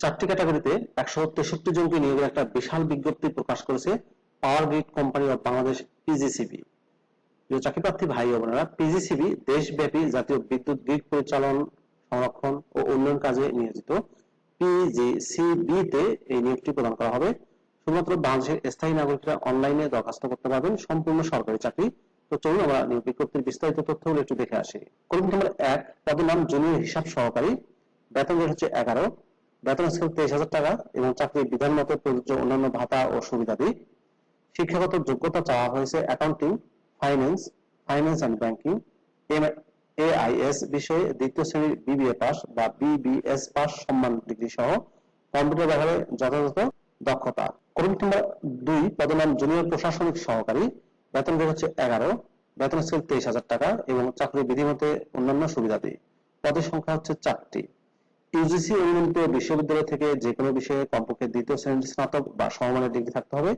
চারটি ক্যাটাগরিতে একশো তেষট্টি জনকে নিয়োগের একটা বিশাল বিজ্ঞপ্তি প্রকাশ করেছে power grid company of Bangladesh PGCB চাকরি প্রার্থী, ভাই বোনেরা পিজিসিবি দেশব্যাপী জাতীয় বিদ্যুৎ গ্রিড পরিচালন, সংরক্ষণ ও উন্নয়ন কাজে নিয়োজিত পিজিসিবি তে এই নিয়োগটি প্রদান করা হবে। শুধুমাত্র বাংলাদেশের স্থায়ী নাগরিকরা অনলাইনে দরখাস্ত করতে পারবেন সম্পূর্ণ সরকারি চাকরি। তো চলুন আমরা নিয়োগ বিজ্ঞপ্তির বিস্তারিত তথ্যগুলো একটু দেখে আসি। কর্মী নম্বর এক, পদের নাম জুনিয়র হিসাব সহকারী। বেতন হচ্ছে এগারো। বেতন স্কেল তেইশ হাজার টাকা এবং চাকরির বিধান মতো প্রযোজ্য অন্যান্য ভাতা ও সুবিধাদি। শিক্ষাগত যোগ্যতা চাওয়া হয়েছে accounting, finance finance and banking AIS বিষয়ে দ্বিতীয় শ্রেণির বিবিএ পাস বা বিবিএস পাস সম্মান ডিগ্রি সহ কম্পিউটার ব্যবহারে যথাযথ দক্ষতা। কর্মী নম্বর দুই পদের নাম জুনিয়র প্রশাসনিক সহকারী, বেতন গ্রেড হচ্ছে এগারো, বেতন স্কেল তেইশ হাজার টাকা এবং চাকরির বিধিমতে অন্যান্য সুবিধা সুবিধাদি। পদের সংখ্যা হচ্ছে চারটি। ইউজিসি অনুমোদিত বিশ্ববিদ্যালয় থেকে যে কোনো বিষয়ে কমপক্ষে দ্বিতীয় শ্রেণির স্নাতক বা সমমানের ডিগ্রি থাকতে হবে।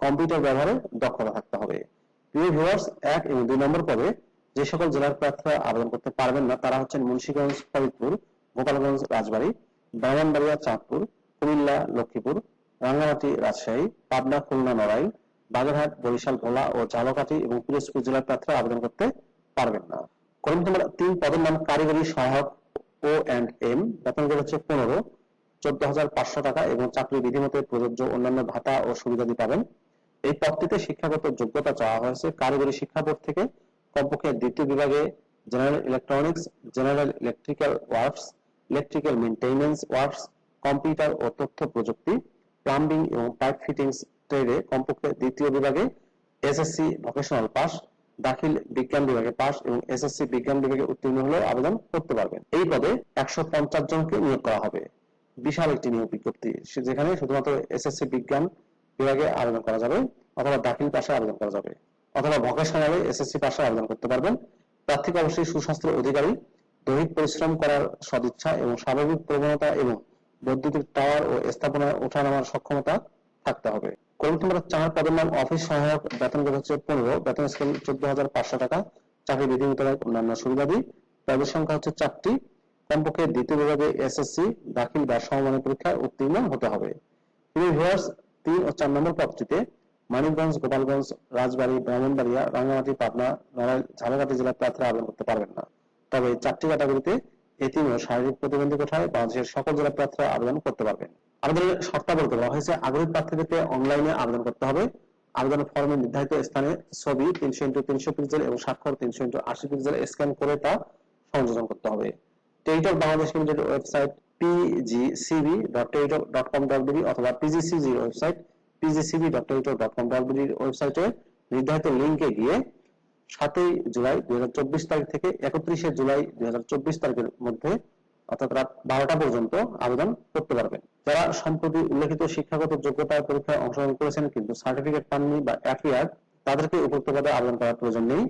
কম্পিউটার ব্যবহারে দক্ষতা থাকতে হবে। প্রিয় ভিউয়ার্স এক এবং দুই নম্বর পদে যে সকল জেলার প্রার্থীরা আবেদন করতে পারবেন না, তারা হচ্ছেন মুন্সিগঞ্জ, ফরিদপুর, গোপালগঞ্জ, রাজবাড়ী, ব্রাহ্মণবাড়িয়া, চাঁদপুর, কুমিল্লা, লক্ষ্মীপুর, রাঙ্গামাটি, রাজশাহী, পাবনা, খুলনা, নড়াইল, বাগেরহাট, বরিশাল ভোলা ও ঝালকাঠি এবং পিরোজপুর জেলার প্রার্থীরা আবেদন করতে পারবেন না। কর্মী নম্বর তিন পদের নাম কারিগরি সহায়ক ও অ্যান্ড এম বেতন গ্রেড হচ্ছে পনেরো চোদ্দ হাজার পাঁচশো টাকা এবং চাকরি বিধিমতে প্রযোজ্য অন্যান্য ভাতা ও সুবিধাদি পাবেন। এই পদটিতে শিক্ষাগত যোগ্যতা চাওয়া হয়েছে কারিগরি শিক্ষা বোর্ড থেকে। কমপক্ষে দ্বিতীয় বিভাগে general electronics general electrical works electrical maintenance works computer ও তথ্য প্রযুক্তি প্লাম্বিং এবং পাইপ ফিটিংস ট্রেডে কমপক্ষে দ্বিতীয় বিভাগে এসএসসি ভোকেশনাল পাস দাখিল বিজ্ঞান বিভাগে পাস এবং এসএসসি বিজ্ঞান বিভাগে উত্তীর্ণ হলেও আবেদন করতে পারবেন। এই পদে একশো পঞ্চাশ জনকে নিয়োগ করা হবে। বিশাল একটি নিয়োগ বিজ্ঞপ্তি যেখানে শুধুমাত্র এসএসসি বিজ্ঞান বিভাগে আবেদন করা যাবে অথবা দাখিল পাশে আবেদন করা যাবে। অথবা ভোকেশনালে এসএসসি পাশে আবেদন করতে পারবেন। প্রার্থীকে অবশ্যই সুস্বাস্থ্যের অধিকারী, দৈহিক পরিশ্রম করার সদিচ্ছা এবং স্বাভাবিক প্রবণতা এবং বৈদ্যুতিক টাওয়ার ও স্থাপনায় ওঠানামার সক্ষমতা থাকতে হবে। কর্মী নম্বর চার পদের নাম অফিস সহায়ক বেতন গ্রেড হচ্ছে পনেরো, বেতন স্কেল চোদ্দ হাজার পাঁচশো টাকা, চাকরি বিধি মোতাবেক অন্যান্য সুবিধাদি। পদের সংখ্যা হচ্ছে চারটি। কমপক্ষে দ্বিতীয় বিভাগে এসএসসি দাখিল বা সমমানের পরীক্ষায় উত্তীর্ণ হতে হবে। প্রিয় ভিউয়ার্স, তিন ও চার নম্বর পদটিতে মানিকগঞ্জ, গোপালগঞ্জ, রাজবাড়ী, ব্রাহ্মণবাড়িয়া, রাঙ্গামাটি, পাবনা, নড়াইল, ঝালকাঠি জেলার প্রার্থীরা আবেদন করতে পারবেন না। তবে চারটি ক্যাটাগরিতে এতিম শারীরিক প্রতিবন্ধী কোঠায় বাংলাদেশের সকল জেলার প্রার্থীরা আবেদন করতে পারবেন। আবেদনের শর্তাবলী বলা হয়েছে, আগ্রহী প্রার্থীদেরকে অনলাইনে আবেদন করতে হবে। আবেদনের ফর্মে নির্ধারিত স্থানে ছবি তিনশো ইন্টু তিনশো পিক্সেল এবং স্বাক্ষর তিনশো ইন্টু আশি পিক্সেল স্ক্যান করে তা সংযোজন করতে হবে। টেরিটক বাংলাদেশ লিমিটেড ওয়েবসাইট pgcb.teritok.com.bd অথবা pgcg ওয়েবসাইট pgcb.teritok.com.bd ওয়েবসাইটে নির্ধারিত লিঙ্কে গিয়ে সাতই জুলাই দুই তারিখ থেকে একত্রিশে জুলাই দুই তারিখের মধ্যে, অর্থাৎ রাত বারোটা পর্যন্ত আবেদন করতে পারবেন। যারা সম্প্রতি উল্লেখিত শিক্ষাগত যোগ্যতার পরীক্ষায় অংশগ্রহণ করেছেন কিন্তু সার্টিফিকেট পাননি বা অ্যাপিয়ার তাদেরকে উপযুক্ত পদে আবেদন করার প্রয়োজন নেই।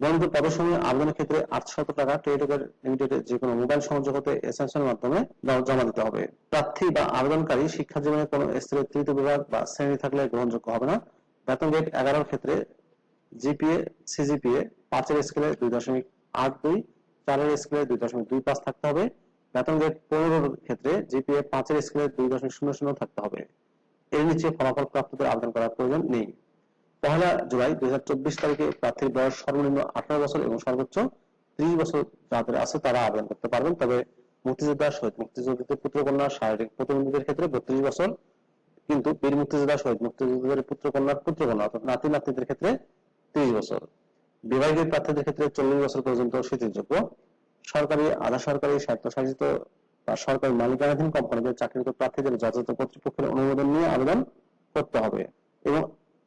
বর্ণিত পদের সঙ্গে আবেদনের ক্ষেত্রে আটশত টাকা টেলিটকের লিমিটেডের যে কোনো মোবাইল সংযোগ হতে এসএমএস এর মাধ্যমে জমা দিতে হবে। প্রার্থী বা আবেদনকারী শিক্ষা জীবনে কোনো স্তরে তৃতীয় বিভাগ বা শ্রেণি থাকলে গ্রহণযোগ্য হবে না। বেতন গেট এগারোর ক্ষেত্রে জিপিএ, সিজিপিএ, পাঁচের স্কেলে দুই দশমিক আট দুই, চারের স্কেলে দুই দশমিক দুই পাঁচ থাকতে হবে। বেতন গ্রেড পনেরোর ক্ষেত্রে জিপিএ পাঁচের স্কেলে দুই দশমিক শূন্য শূন্য থাকতে হবে। এর নিচে ফলাফল প্রাপ্তদের আবেদন করার প্রয়োজন নেই। পহেলা জুলাই দুই তারিখে প্রার্থীর বয়স সর্বনিম্ন আঠারো বছর এবং সর্বোচ্চ ত্রিশ বছর যাদের আছে তারা আবেদন করতে পারবেন। তবে মুক্তিযোদ্ধা, শহীদ মুক্তিযোদ্ধাদের পুত্রকন্যা, শারীরিক প্রতিবন্ধীদের ক্ষেত্রে বত্রিশ বছর, কিন্তু বীর মুক্তিযোদ্ধা, শহীদ মুক্তিযোদ্ধাদের পুত্রকন্যার পুত্রকন্যা অর্থাৎ নাতি নাতনিদের ক্ষেত্রে ত্রিশ বছর। বিবাহিত প্রার্থীদের ক্ষেত্রে চল্লিশ বছর পর্যন্ত শিথিলযোগ্য সরকারি, আধা সরকারি, স্বায়ত্তশাসিত বা সরকারি মালিকানাধীন কোম্পানিদের চাকরিরত প্রার্থীদের যথাযথ কর্তৃপক্ষের অনুমোদন নিয়ে আবেদন করতে হবে এবং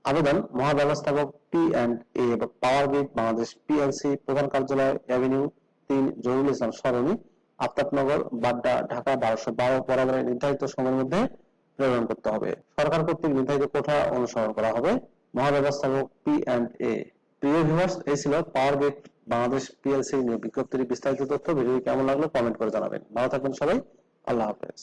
আবেদন মহাব্যবস্থাপক P and A power grid Bangladesh PLC প্রধান কার্যালয় অ্যাভিনিউ তিন, জহুরুল ইসলাম সরণি, আফতাবনগর, বাড্ডা, ঢাকা বারোশো বারো বরাবরে নির্ধারিত সময়ের মধ্যে প্রেরণ করতে হবে। সরকার কর্তৃক নির্ধারিত কোঠা অনুসরণ করা হবে। মহাব্যবস্থাপক পি অ্যান্ড এ প্রিয় ভিউয়ার্স এই ছিল পাওয়ার গ্রিড বাংলাদেশ পিএলসি নিয়ে বিজ্ঞপ্তির বিস্তারিত তথ্য। ভিডিও কেমন লাগল কমেন্ট করে জানাবেন। ভালো থাকবেন সবাই। আল্লাহ হাফেজ।